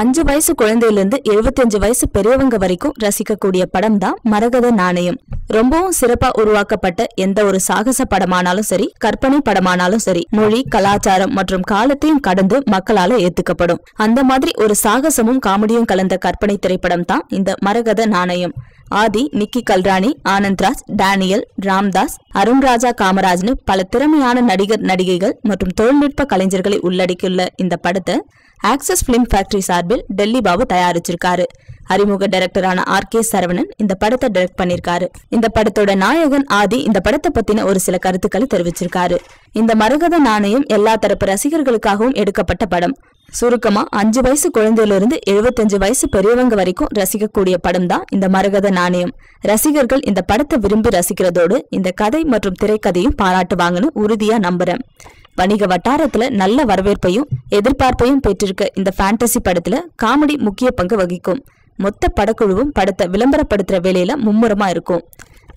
அஞ்சு வயசு குழந்தையிலிருந்து எழுபத்தஞ்சு வயசு பெரியவங்க வரைக்கும் ரசிக்கக்கூடிய படம் தான் மரகத நாணயம். ரொம்பவும் சிறப்பா உருவாக்கப்பட்ட எந்த ஒரு சாகச படமானாலும் சரி கற்பனை படமானாலும் சரி மொழி கலாச்சாரம் மற்றும் காலத்தையும் கடந்து மக்களால ஏத்துக்கப்படும். அந்த மாதிரி ஒரு சாகசமும் காமெடியும் கலந்த கற்பனை திரைப்படம் தான் இந்த மரகத நாணயம். ஆதி நிக்கி கல்ராணி ஆனந்த்ராஜ் டேனியல் ராம்தாஸ் அருண்ராஜா காமராஜ்னு பல திறமையான நடிகர் நடிகைகள் மற்றும் தொழில்நுட்ப கலைஞர்களை உள்ளடக்கியுள்ள இந்த படத்தை ஆக்சஸ் பிலிம் ஃபேக்டரி சார்பில் டெல்லி பாபு தயாரிச்சிருக்காரு. அறிமுக டைரக்டரான ஆர் கே சரவணன் இந்த படத்தை டைரக்ட் பண்ணிருக்காரு. இந்த படத்தோட நாயகன் ஆதி இந்த படத்தை பத்தின ஒரு சில கருத்துக்களை தெரிவிச்சிருக்காரு. இந்த மரகத நாணயம் எல்லா தரப்பு ரசிகர்களுக்காகவும் எடுக்கப்பட்ட படம். சுருக்கமா அஞ்சு வயசு குழந்தையிலிருந்து எழுபத்தஞ்சு வயசு பெரியவங்க வரைக்கும் ரசிக்கக்கூடிய படம் தான் இந்த மரகத நாணயம். ரசிகர்கள் இந்த படத்தை விரும்பி ரசிக்கிறதோடு இந்த கதை மற்றும் திரைக்கதையும் பாராட்டுவாங்கன்னு உறுதியா நம்புறேன். வணிக வட்டாரத்துல நல்ல வரவேற்பையும் எதிர்பார்ப்பையும் பெற்றிருக்க இந்த ஃபேண்டசி படத்துல காமெடி முக்கிய பங்கு வகிக்கும். மொத்த படக்குழுவும் படத்தை விளம்பரப்படுத்துற வேலையில மும்முரமா இருக்கும்.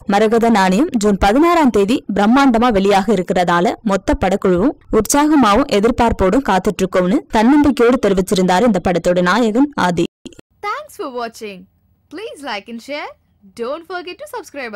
மரகத நாணயம் ஜூன் பதினாறாம் தேதி பிரம்மாண்டமா வெளியாக இருக்கிறதால மொத்த படக்குழுவும் உற்சாகமாவும் எதிர்பார்ப்போடும் காத்துட்டு இருக்கோம்னு தன்னம்பிக்கையோடு தெரிவிச்சிருந்தாரு இந்த படத்தோட நாயகன் Aadhi thanks for watching. Please like and share don't forget to subscribe.